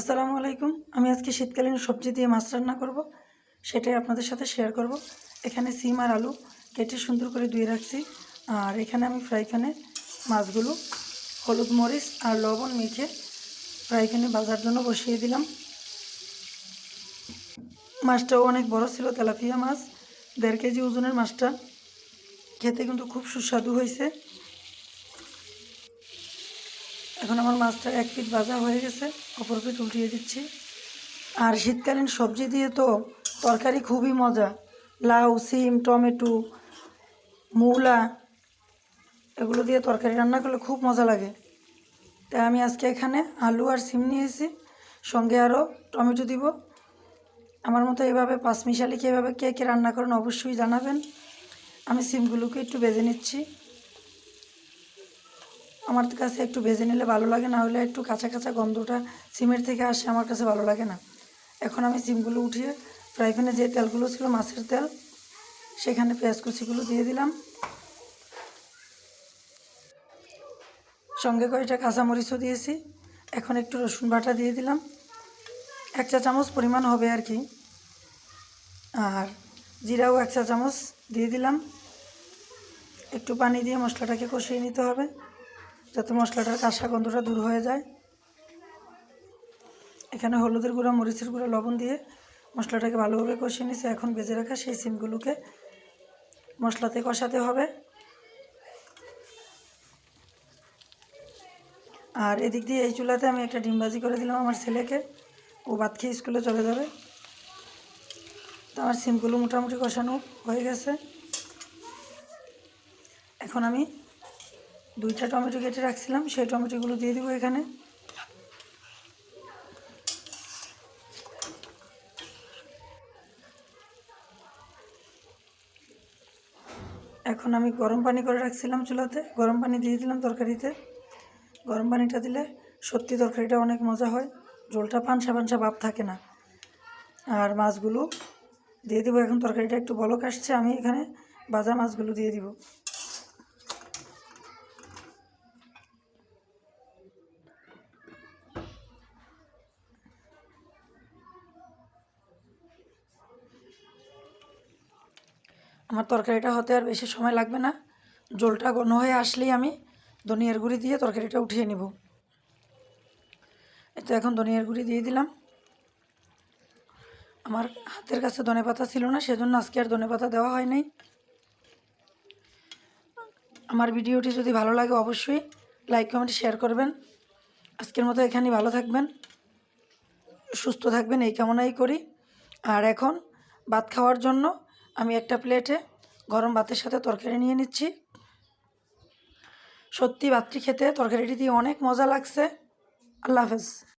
আসসালামু আলাইকুম। আমি আজকে শীতকালীন সবজি দিয়ে মাছ রান্না করব। সেটাই আপনাদের সাথে শেয়ার করব। এখানে সিম আর আলু কেটে সুন্দর করে ধুয়ে রাখছি। আর এখানে আমি ফ্রাই প্যানে মাছগুলো হলুদ মরিচ আর লবণ মেখে ফ্রাই প্যানে জন্য বসিয়ে দিলাম। মাছটাও অনেক বড় ছিল, তেলাপিয়া মাছ। দেড় কেজি ওজনের মাছটা। খেতে কিন্তু খুব সুস্বাদু হয়েছে। এখন আমার মাছটা এক পিঠ ভাজা হয়ে গেছে, অপর পিঠ উল্টিয়ে দিচ্ছি। আর শীতকালীন সবজি দিয়ে তো তরকারি খুবই মজা। লাউ, সিম, টমেটো, মূলা, এগুলো দিয়ে তরকারি রান্না করলে খুব মজা লাগে। তাই আমি আজকে এখানে আলু আর সিম নিয়েছি, সঙ্গে আরও টমেটো দিব। আমার মতো এভাবে পাঁচমিশালি কীভাবে কে কে রান্না করেন অবশ্যই জানাবেন। আমি সিমগুলোকে একটু বেজে নিচ্ছি। আমার কাছে একটু ভেজে নিলে ভালো লাগে, না হলে একটু কাঁচা কাঁচা গন্ধটা সিমের থেকে আসে আমার কাছে ভালো লাগে না। এখন আমি সিমগুলো উঠিয়ে ফ্রাই প্যানে যে তেলগুলো ছিল, মাছের তেল, সেখানে পেঁয়াজ কুচিগুলো দিয়ে দিলাম। সঙ্গে কয়েকটা কাঁচামরিচও দিয়েছি। এখন একটু রসুন বাটা দিয়ে দিলাম। এক চা চামচ পরিমাণ হবে আর কি। আর জিরাও এক চা চামচ দিয়ে দিলাম। একটু পানি দিয়ে মশলাটাকে কষিয়ে নিতে হবে। যাতে মশলাটার কাঁসা গন্ধটা দূর হয়ে যায়। এখানে হলুদের গুঁড়া, মরিচের গুঁড়া, লবণ দিয়ে মশলাটাকে ভালোভাবে কষিয়ে নিচ্ছে এখন ভেজে রাখা সেই সিমগুলোকে মশলাতে কষাতে হবে। আর এদিক দিয়ে এই চুলাতে আমি একটা ডিমবাজি করে দিলাম আমার ছেলেকে। ও ভাত খেয়ে স্কুলে চলে যাবে। তো আমার সিমগুলো মোটামুটি কষানো হয়ে গেছে। এখন আমি দুইটা টমেটো কেটে রাখছিলাম, সেই টমেটোগুলো দিয়ে দেবো এখানে। এখন আমি গরম পানি করে রাখছিলাম চুলাতে। গরম পানি দিয়ে দিলাম তরকারিতে। গরম পানিটা দিলে সত্যি তরকারিটা অনেক মজা হয়। ঝোলটা পানসা পানসা ভাব থাকে না। আর মাছগুলো দিয়ে দিব, এখন তরকারিটা একটু বলক আসছে, আমি এখানে ভাজা মাছগুলো দিয়ে দিব। আমার তরকারিটা হতে আর বেশি সময় লাগবে না। জলটা ঘন হয়ে আসলেই আমি ধনিয়ার গুঁড়ি দিয়ে তরকারিটা উঠিয়ে নেব। এতো এখন ধনিয়ার গুঁড়ি দিয়ে দিলাম। আমার হাতের কাছে ধনে পাতা ছিল না, সেজন্য আজকে আর ধনে পাতা দেওয়া হয় নাই। আমার ভিডিওটি যদি ভালো লাগে অবশ্যই লাইক, কমেন্ট, শেয়ার করবেন। আজকের মতো এখানেই ভালো থাকবেন। সুস্থ থাকবেন, এই কামনাই করি। আর এখন ভাত খাওয়ার জন্য আমি একটা প্লেটে গরম ভাতের সাথে তরকারি নিয়ে নিচ্ছি। সত্যি ভাতটি খেতে তরকারিটি দিয়ে অনেক মজা লাগছে। আল্লাহ হাফেজ।